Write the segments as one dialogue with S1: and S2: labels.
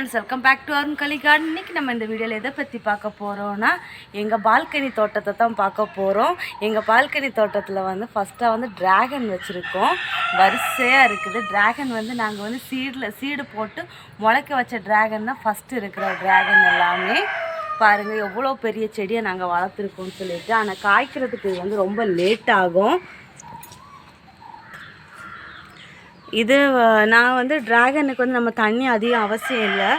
S1: Friends welcome back to Arun Kali garden நம்ம இந்த வீடியோவில் எதை பற்றி பார்க்க போகிறோன்னா எங்கள் பால்கனி தோட்டத்தை தான் பார்க்க போகிறோம் எங்கள் பால்கனி தோட்டத்தில் வந்து ஃபஸ்ட்டாக வந்து டிராகன் வச்சுருக்கோம். வரிசையாக இருக்குது. டிராகன் வந்து நாங்கள் வந்து சீடில் சீடு போட்டு முளைக்க வச்ச ட்ராகன் தான் ஃபஸ்ட்டு இருக்கிற டிராகன் எல்லாமே. பாருங்கள் எவ்வளோ பெரிய செடியை நாங்கள் வளர்த்துருக்கோம்னு சொல்லிட்டு ஆனால் காய்க்கிறதுக்கு வந்து ரொம்ப லேட் ஆகும். இது நான் வந்து டிராகனுக்கு வந்து நம்ம தண்ணி அதிகம் அவசியம் இல்லை.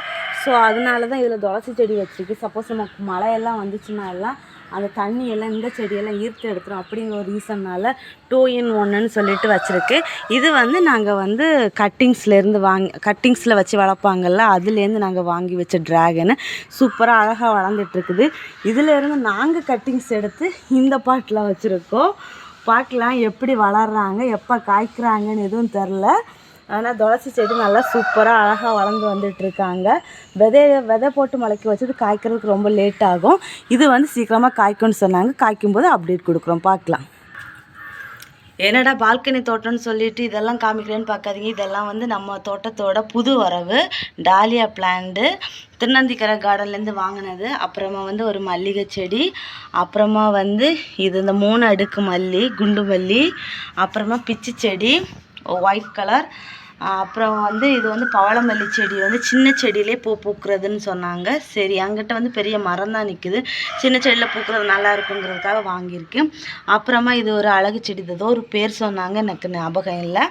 S1: ஸோ அதனால தான் இதில் துளசி செடி வச்சுருக்கு. சப்போஸ் நமக்கு மழையெல்லாம் வந்துச்சுன்னா எல்லாம் அந்த தண்ணி எல்லாம் இந்த செடியெல்லாம் ஈர்த்து எடுத்துரும் அப்படிங்கிற ஒரு ரீசன்னால் டூ இன் ஒன்னுன்னு சொல்லிட்டு வச்சுருக்கு. இது வந்து நாங்கள் வந்து கட்டிங்ஸ்லேருந்து வாங்கி கட்டிங்ஸில் வச்சு வளர்ப்பாங்கல்ல அதுலேருந்து நாங்கள் வாங்கி வச்ச ட்ராகனு சூப்பராக அழகாக வளர்ந்துட்டுருக்குது இதிலேருந்து நாங்கள் கட்டிங்ஸ் எடுத்து இந்த பாட்டில் வச்சுருக்கோம். பார்க்கலாம் எப்படி வளர்கிறாங்க எப்போ காய்க்கிறாங்கன்னு எதுவும் தெரில ஆனால் துளசி செடி நல்லா சூப்பராக அழகாக வளர்ந்து வந்துட்டுருக்காங்க விதைய விதை விதை போட்டு முளைக்க வச்சது காய்க்கிறதுக்கு ரொம்ப லேட் ஆகும். இது வந்து சீக்கிரமாக காய்க்கும்னு சொன்னாங்க. காய்க்கும்போது அப்டேட் கொடுக்குறோம். பார்க்கலாம். என்னடா பால்கனி தோட்டம்னு சொல்லிட்டு இதெல்லாம் காமிக்கிறேன்னு பார்க்காதீங்க. இதெல்லாம் வந்து நம்ம தோட்டத்தோட புது வரவு டாலியா பிளான்ட்டு திருநந்திக்கரை கார்டன்லேருந்து வாங்கினது. அப்புறமா வந்து ஒரு மல்லிகை செடி அப்புறமா வந்து இது இந்த மூணு அடுக்கு மல்லி குண்டு மல்லி அப்புறமா பிச்சி செடி ஒயிட் கலர் அப்புறம் வந்து இது வந்து பவளமல்லி செடி வந்து சின்ன செடியிலே பூ பூக்கிறதுன்னு சொன்னாங்க. சரி அங்கிட்ட வந்து பெரிய மரம் தான் நிற்குது சின்ன செடியில் பூக்கிறது நல்லா இருக்குங்கிறதுக்காக வாங்கியிருக்கேன். அப்புறமா இது ஒரு அழகு செடி ஏதோ ஒரு பேர் சொன்னாங்க எனக்கு ஞாபகம் இல்லை.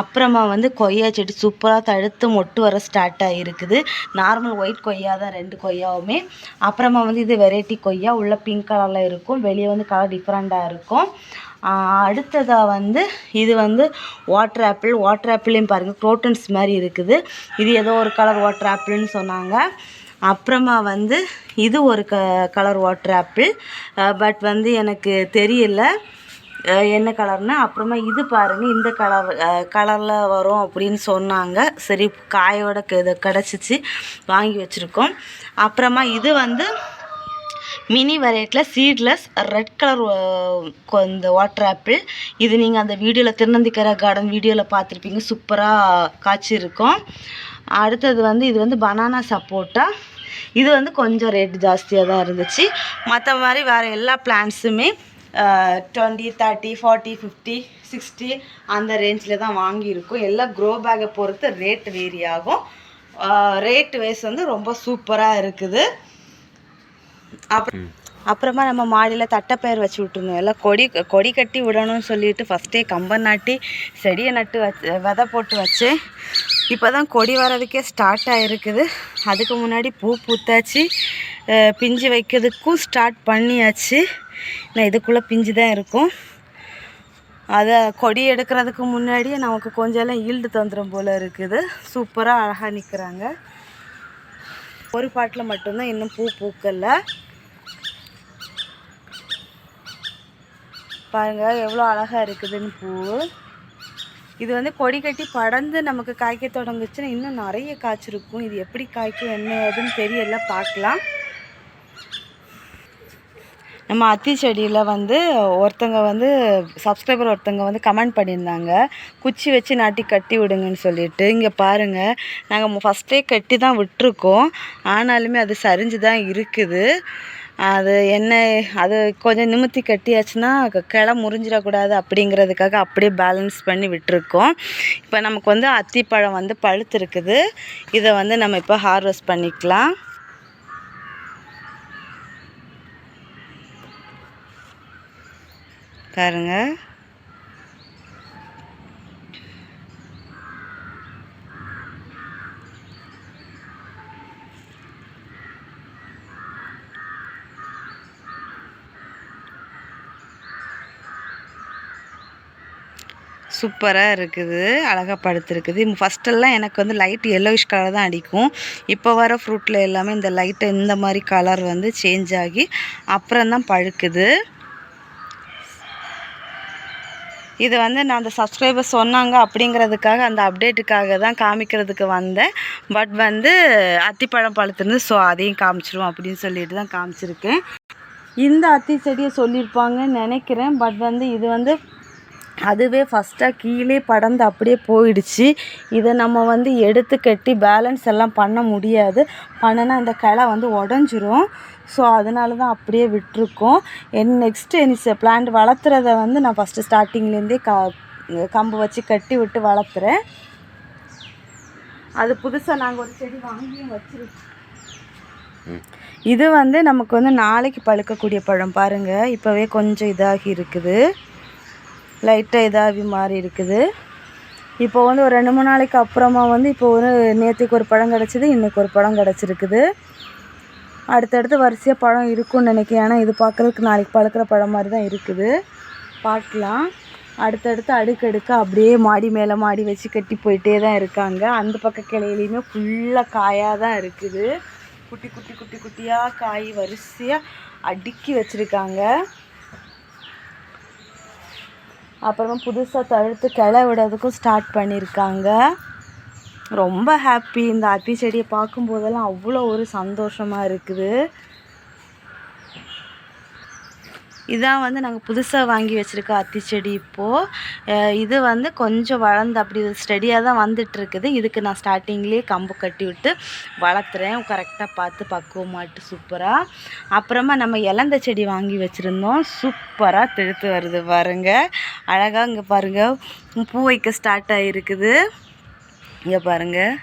S1: அப்புறமா வந்து கொய்யா செடி சூப்பராக தடுத்து மொட்டு வர ஸ்டார்ட் ஆகிருக்குது நார்மல் ஒயிட் கொய்யா தான் ரெண்டு கொய்யாவுமே. அப்புறமா வந்து இது வெரைட்டி கொய்யா உள்ளே பிங்க் கலரில் இருக்கும். வெளியே வந்து கலர் டிஃப்ரெண்ட்டாக இருக்கும். அடுத்ததாக வந்து இது வந்து வாட்டர் ஆப்பிள் வாட்டர் ஆப்பிளையும் பாருங்கள் க்ரோட்டன்ஸ் மாதிரி இருக்குது. இது ஏதோ ஒரு கலர் வாட்டர் ஆப்பிள்னு சொன்னாங்க. அப்புறமா வந்து இது ஒரு க கலர் வாட்டர் ஆப்பிள் பட் வந்து எனக்கு தெரியல. என்ன கலர்னு அப்புறமா இது பாருங்கள் இந்த கலர் கலரில் வரும் அப்படின்னு சொன்னாங்க. சரி காயோட க- கிடச்சிச்சு வாங்கி வச்சுருக்கோம். அப்புறமா இது வந்து மினி வெரைட்டியில் சீட்லெஸ் ரெட் கலர் இந்த வாட்டர் ஆப்பிள் இது நீங்கள் அந்த வீடியோவில் திருநந்திக்கரை கார்டன் வீடியோவில் பார்த்துருப்பீங்க. சூப்பராக காய்ச்சிருக்கும் அடுத்தது வந்து இது வந்து பனானா சப்போட்டா. இது வந்து கொஞ்சம் ரேட் ஜாஸ்தியாக தான் இருந்துச்சு. மற்ற மாதிரி வேறு எல்லா பிளான்ஸுமே twenty thirty forty fifty sixty அந்த ரேஞ்சில் தான் வாங்கியிருக்கோம். எல்லாம் க்ரோ பேக்கை பொறுத்து ரேட் வேரி ஆகும். ரேட் வைஸ் வந்து ரொம்ப சூப்பராக இருக்குது. அப்புறம் அப்புறமா நம்ம மாடியில் தட்டைப்பயிர் வச்சு விட்டுருந்தோம். எல்லாம் கொடி கொடி கட்டி விடணும்னு சொல்லிட்டு ஃபஸ்ட்டே கம்பம் நாட்டி செடியை நட்டு வச்சு விதை போட்டு வச்சு இப்போ தான் கொடி வர்றதுக்கே ஸ்டார்ட் ஆகிருக்குது அதுக்கு முன்னாடி பூ பூத்தாச்சு. பிஞ்சு வைக்கிறதுக்கும் ஸ்டார்ட் பண்ணியாச்சு. நான் இதுக்குள்ளே பிஞ்சு தான் இருக்கும். அதை கொடி எடுக்கிறதுக்கு முன்னாடியே நமக்கு கொஞ்சம் எல்லாம் ஈல்டு தந்துடும் போல் இருக்குது. சூப்பராக அழகாக நிற்கிறாங்க ஒரு பாட்டில் மட்டும்தான் இன்னும் பூ பூக்கலை. பாருங்கள் எவ்வளோ அழகாக இருக்குதுன்னு பூ. இது வந்து கொடி கட்டி படர்ந்து நமக்கு காய்க்க தொடங்குச்சுன்னா இன்னும் நிறைய காய்ச்சிருக்கும். இது எப்படி காய்க்கும் என்ன ஏதுன்னு தெரியல பார்க்கலாம். நம்ம அத்தி செடியில் வந்து ஒருத்தங்க வந்து சப்ஸ்கிரைபர் ஒருத்தங்க வந்து கமெண்ட் பண்ணியிருந்தாங்க. குச்சி வச்சு நாட்டி கட்டி விடுங்கன்னு சொல்லிட்டு. இங்கே பாருங்கள் நாங்கள் ஃபஸ்ட்டே கட்டி தான் விட்டுருக்கோம். ஆனாலுமே அது சரிஞ்சு தான் இருக்குது. அது என்ன அது கொஞ்சம் நிமித்தி கட்டியாச்சுன்னா க- கிளை முறிஞ்சிடக்கூடாது அப்படிங்கிறதுக்காக அப்படியே பேலன்ஸ் பண்ணி விட்டுருக்கோம். இப்போ நமக்கு வந்து அத்திப்பழம் வந்து பழுத்து இருக்குது இதை வந்து நம்ம இப்போ ஹார்வெஸ்ட் பண்ணிக்கலாம். பாருங்க சூப்பராக இருக்குது அழகாக படுத்துருக்குது. ஃபஸ்ட்டெல்லாம் எனக்கு வந்து லைட் எல்லோவிஷ் கலர் தான் அடிக்கும். இப்போ வர ஃப்ரூட்டில் எல்லாமே இந்த லைட்டு இந்த மாதிரி கலர் வந்து சேஞ்ச் ஆகி அப்புறம் தான் பழுக்குது. இது வந்து நான் அந்த சப்ஸ்கிரைபர் சொன்னாங்க அப்படிங்கிறதுக்காக அந்த அப்டேட்டுக்காக தான் காமிக்கிறதுக்கு வந்தேன். பட் வந்து அத்திப்பழம் பழுத்துருந்து ஸோ அதையும் காமிச்சிருவோம் அப்படின்னு சொல்லிட்டு தான் காமிச்சிருக்கேன். இந்த அத்தி செடியை சொல்லியிருப்பாங்கன்னு நினைக்கிறேன். பட் வந்து இது வந்து அதுவே ஃபஸ்ட்டாக கீழே படர்ந்து அப்படியே போயிடுச்சு. இதை நம்ம வந்து எடுத்து கட்டி பேலன்ஸ் எல்லாம் பண்ண முடியாது. பண்ணனா இந்த கிளை வந்து உடஞ்சிரும். ஸோ அதனால தான் அப்படியே விட்டிருக்கோம். என் நெக்ஸ்ட்டு இனி பிளான்ட் வளர்த்துறத வந்து நான் ஃபஸ்ட்டு ஸ்டார்டிங்லேருந்தே க கம்பு வச்சு கட்டி விட்டு வளர்த்துறேன். அது புதுசாக நாங்கள் ஒரு செடி வாங்கியும் வச்சுருக்கோம். இது வந்து நமக்கு வந்து நாளைக்கு பழுக்கக்கூடிய பழம் பாருங்கள் இப்போவே கொஞ்சம் இதாகி இருக்குது. லைட்டாக இதாகி மாறி இருக்குது. இப்போ வந்து ஒரு ரெண்டு மூணு நாளைக்கு அப்புறமா வந்து இப்போ ஒரு நேற்றுக்கு ஒரு பழம் கிடச்சிது இன்றைக்கி ஒரு பழம் கிடச்சிருக்குது. அடுத்தடுத்து வரிசையாக பழம் இருக்கும்னு நினைக்கிறேன். ஏன்னா இது பார்க்குறதுக்கு நாளைக்கு பழுக்கிற பழம் மாதிரி தான் இருக்குது. பார்க்கலாம். அடுத்தடுத்து அடுக்கடுக்க அப்படியே மாடி மேலே மாடி வச்சு கட்டி போயிட்டே தான் இருக்காங்க. அந்த பக்க கிளையிலையுமே ஃபுல்லாக காயாக தான் இருக்குது. குட்டி குட்டி குட்டி குட்டியாக காய் வரிசையாக அடுக்கி வச்சுருக்காங்க. அப்புறமா புதுசாக தழுத்து கிளை விடுறதுக்கும் ஸ்டார்ட் பண்ணியிருக்காங்க ரொம்ப ஹாப்பி இந்த அத்தி செடியை பார்க்கும்போதெல்லாம் அவ்வளோ ஒரு சந்தோஷமாக இருக்குது. இதான் வந்து நாங்கள் புதுசாக வாங்கி வச்சுருக்க அத்தி செடி இப்போது இது வந்து கொஞ்சம் வளர்ந்து அப்படி ஸ்டெடியாக தான் வந்துட்டுருக்குது. இதுக்கு நான் ஸ்டார்டிங்லேயே கம்பு கட்டி விட்டு வளர்த்துறேன். கரெக்டாக பார்த்து பக்குவமாட்டு சூப்பராக அப்புறமா நம்ம இலந்த செடி வாங்கி வச்சுருந்தோம். சூப்பராக தெழுத்து வருது பாருங்க. அழகாக இங்கே பாருங்கள் பூ வைக்க ஸ்டார்ட் ஆகிருக்குது இங்கே பாருங்கள்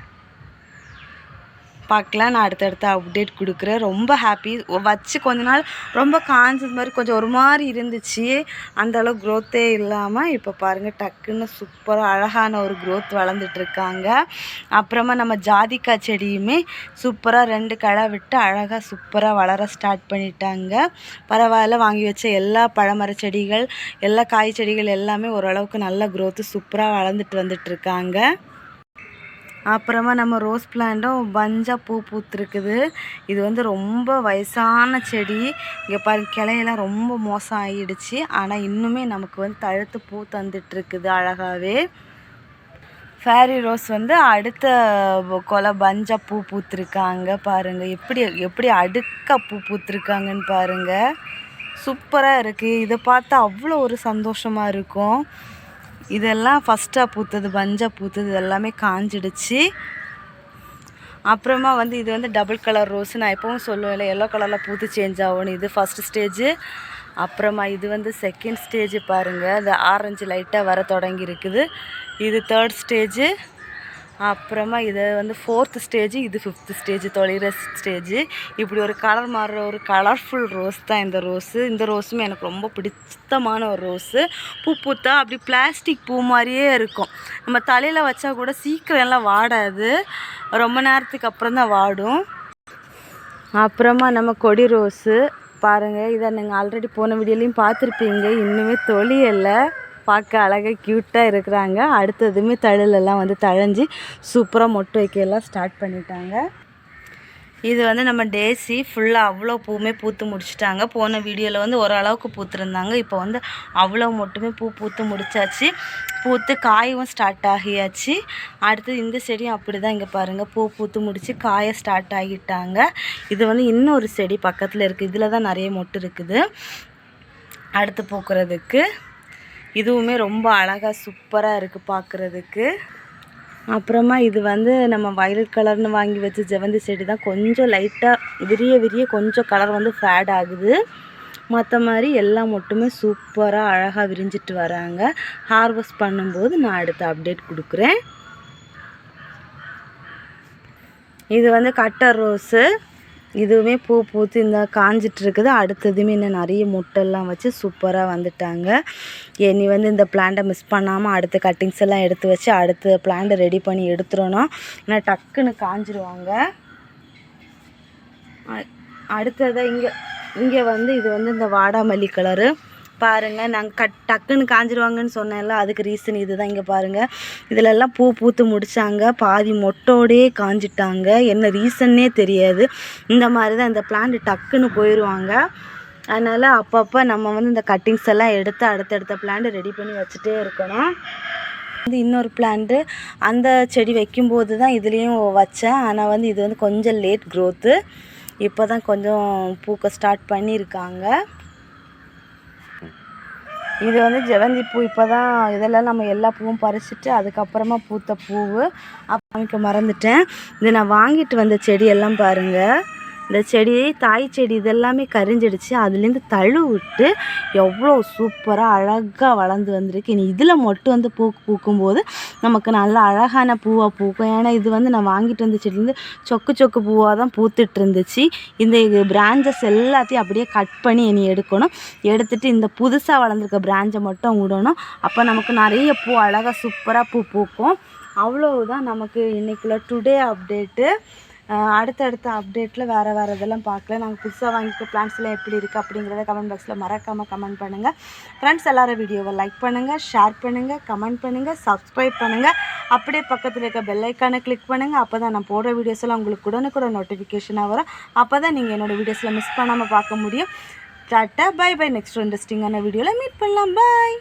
S1: பார்க்கலாம் நான் அடுத்தடுத்த அப்டேட் கொடுக்குறேன். ரொம்ப ஹாப்பி வச்சு கொஞ்ச நாள் ரொம்ப காஞ்சது மாதிரி கொஞ்சம் ஒரு மாதிரி இருந்துச்சு. அந்தளவு க்ரோத்தே இல்லாமல் இப்போ பாருங்கள் டக்குன்னு சூப்பராக அழகான ஒரு க்ரோத் வளர்ந்துட்டுருக்காங்க அப்புறமா நம்ம ஜாதிக்காய் செடியுமே சூப்பராக ரெண்டு களை விட்டு அழகாக சூப்பராக வளர ஸ்டார்ட் பண்ணிட்டாங்க. பரவாயில்ல வாங்கி வச்ச எல்லா பழமர செடிகள் எல்லா காய் செடிகள் எல்லாமே ஓரளவுக்கு நல்ல க்ரோத்து சூப்பராக வளர்ந்துட்டு வந்துட்டுருக்காங்க அப்புறமா நம்ம ரோஸ் பிளான்ட்டும் பஞ்சாக பூ பூத்துருக்குது. இது வந்து ரொம்ப வயசான செடி. இங்கே பாருங்க கிளையெல்லாம் ரொம்ப மோசம் ஆகிடுச்சு ஆனால் இன்னுமே நமக்கு வந்து தழுத்து பூ தந்துட்டுருக்குது அழகாகவே ஃபேரி ரோஸ் வந்து அடுத்த கொலை பஞ்சா பூ பூத்துருக்காங்க பாருங்கள் எப்படி எப்படி அடுக்க பூ பூத்துருக்காங்கன்னு பாருங்கள் சூப்பராக இருக்குது இதை பார்த்தா அவ்வளோ ஒரு சந்தோஷமாக இருக்கும். இதெல்லாம் ஃபஸ்ட்டாக பூத்தது பஞ்சாக பூத்தது எல்லாமே காஞ்சிடுச்சு. அப்புறமா வந்து இது வந்து டபுள் கலர் ரோஸ் நான் எப்பவும் சொல்லுவேன் எல்லோ கலரில் பூத்து சேஞ்ச் ஆகணும் இது ஃபஸ்ட்டு ஸ்டேஜு அப்புறமா இது வந்து செகண்ட் ஸ்டேஜ் பாருங்கள் இந்த ஆரஞ்சு லைட்டாக வர தொடங்கி இருக்குது இது தேர்ட் ஸ்டேஜு அப்புறமா இதை வந்து ஃபோர்த்து ஸ்டேஜ் இது ஃபிஃப்த்து ஸ்டேஜ் தொழிற ஸ்டேஜ் இப்படி ஒரு கலர் மாறுற ஒரு கலர்ஃபுல் ரோஸ் தான் இந்த ரோஸு இந்த ரோஸுமே எனக்கு ரொம்ப பிடித்தமான ஒரு ரோஸு பூ பூத்தா அப்படி பிளாஸ்டிக் பூ மாதிரியே இருக்கும். நம்ம தலையில் வச்சா கூட சீக்கிரம் எல்லாம் வாடாது. ரொம்ப நேரத்துக்கு அப்புறம் தான் வாடும். அப்புறமா நம்ம கொடி ரோஸு பாருங்கள் இதை நீங்கள் ஆல்ரெடி போன வீடியோலையும் பார்த்துருப்பீங்க. இன்னுமே தொழியலை. பார்க்க அழகாக க்யூட்டாக இருக்கிறாங்க. அடுத்ததுமே தழலெல்லாம் வந்து தழைஞ்சி சூப்பராக மொட்டு வைக்கலாம் ஸ்டார்ட் பண்ணிட்டாங்க. இது வந்து நம்ம டேசி ஃபுல்லாக அவ்வளோ பூவுமே பூத்து முடிச்சிட்டாங்க. போன வீடியோவில் வந்து ஓரளவுக்கு பூத்துருந்தாங்க. இப்போ வந்து அவ்வளோ மட்டுமே பூ பூத்து முடிச்சாச்சு. பூத்து காயும் ஸ்டார்ட் ஆகியாச்சு. அடுத்து இந்த செடியும் அப்படி தான் இங்கே பாருங்கள் பூ பூத்து முடித்து காயை ஸ்டார்ட் ஆகிட்டாங்க. இது வந்து இன்னொரு செடி பக்கத்தில் இருக்குது இதில் தான் நிறைய மொட்டு இருக்குது. அடுத்து பூக்கிறதுக்கு. இதுவுமே ரொம்ப அழகாக சூப்பராக இருக்குது பார்க்குறதுக்கு அப்புறமா இது வந்து நம்ம வயலட் கலர்னு வாங்கி வச்ச ஜெவந்தி செடி தான். கொஞ்சம் லைட்டாக விரிய விரிய கொஞ்சம் கலர் வந்து ஃபேட் ஆகுது. மற்ற மாதிரி எல்லாம் மட்டுமே சூப்பராக அழகாக விரிஞ்சிட்டு வராங்க. ஹார்வெஸ்ட் பண்ணும்போது நான் அடுத்த அப்டேட் கொடுக்குறேன். இது வந்து கட்டர் ரோஸு இதுவுமே பூ பூத்து இந்த காஞ்சிட்டு இருக்குது அடுத்ததுமே இன்னும் நிறைய முட்டெல்லாம் வச்சு சூப்பராக வந்துட்டாங்க. இனி வந்து இந்த பிளான்ட்டை மிஸ் பண்ணாமல் அடுத்த கட்டிங்ஸ் எல்லாம் எடுத்து வச்சு அடுத்த பிளான்ட்டை ரெடி பண்ணி எடுத்துடணும். ஏன்னா டக்குன்னு காஞ்சிருவாங்க. அடுத்ததாக இங்கே இங்கே வந்து இது வந்து இந்த வாடாமல்லி கலரு பாருங்கள் நாங்கள் கட் டக்குன்னு காஞ்சிருவாங்கன்னு சொன்னேன்ல அதுக்கு ரீசன் இது தான் இங்கே பாருங்கள் இதிலெல்லாம் பூ பூத்து முடித்தாங்க பாதி மொட்டோடே காஞ்சிட்டாங்க. என்ன ரீசன்னே தெரியாது. இந்த மாதிரி தான் இந்த பிளான்ட் டக்குன்னு போயிடுவாங்க அதனால் அப்பப்போ நம்ம வந்து இந்த கட்டிங்ஸ் எல்லாம் எடுத்து அடுத்தடுத்த பிளான்ட் ரெடி பண்ணி வச்சுட்டே இருக்கணும். வந்து இன்னொரு பிளான்ட்டு அந்த செடி வைக்கும்போது தான் இதுலேயும் வச்சேன். ஆனால் வந்து இது வந்து கொஞ்சம் லேட் க்ரோத்து இப்போ தான் கொஞ்சம் பூக்க ஸ்டார்ட் பண்ணியிருக்காங்க. இது வந்து ஜெவந்தி பூ. இப்போ தான் இதெல்லாம் நம்ம எல்லா பூவும் பறிச்சுட்டு அதுக்கப்புறமா பூத்த பூவு. அப்போ காமிக்க மறந்துட்டேன். இது நான் வாங்கிட்டு வந்த செடியெல்லாம் பாருங்கள் இந்த செடி தாய் செடி இதெல்லாமே கரிஞ்சிடுச்சு. அதுலேருந்து தழு விட்டு எவ்வளோ சூப்பராக அழகாக வளர்ந்து வந்திருக்கு. இனி இதில் மட்டும் வந்து பூ பூக்கும்போது நமக்கு நல்ல அழகான பூவாக பூக்கும். ஏன்னா இது வந்து நான் வாங்கிட்டு வந்த செடியிலேருந்து சொக்கு சொக்கு பூவாக தான் பூத்துட்டு இருந்துச்சு இந்த பிரான்ச்சஸ் எல்லாத்தையும் அப்படியே கட் பண்ணி இனி எடுக்கணும். எடுத்துட்டு இந்த புதுசாக வளர்ந்துருக்க பிரான்ச்சை மட்டும் விடணும். அப்போ நமக்கு நிறைய பூ அழகாக சூப்பராக பூ பூக்கும். அவ்வளவுதான் நமக்கு இன்றைக்குள்ள டுடே அப்டேட்டு அடுத்தடுத்த அப்டேட்டில் வேறு வேறு இதெல்லாம் பார்க்கல. நாங்கள் புதுசாக வாங்கிக்க பிளான்ஸ்லாம் எப்படி இருக்குது அப்படிங்கிறத கமெண்ட் பாக்ஸில் மறக்காமல் கமெண்ட் பண்ணுங்கள் ஃப்ரெண்ட்ஸ் எல்லாரும் வீடியோவை லைக் பண்ணுங்கள் ஷேர் பண்ணுங்கள் கமெண்ட் பண்ணுங்கள் சப்ஸ்கிரைப் பண்ணுங்கள் அப்படியே பக்கத்தில் இருக்க பெல்லைக்கானை கிளிக் பண்ணுங்கள் அப்போ தான் நான் போடுற வீடியோஸ் எல்லாம் உங்களுக்கு உடனுக்குட நோட்டிஃபிகேஷனாக வரும். அப்போ தான் நீங்கள் என்னோடய வீடியோஸில் மிஸ் பண்ணாமல் பார்க்க முடியும். டாட்டா பை பை நெக்ஸ்ட் இன்ட்ரெஸ்டிங்கான வீடியோவில் மீட் பண்ணலாம். பாய்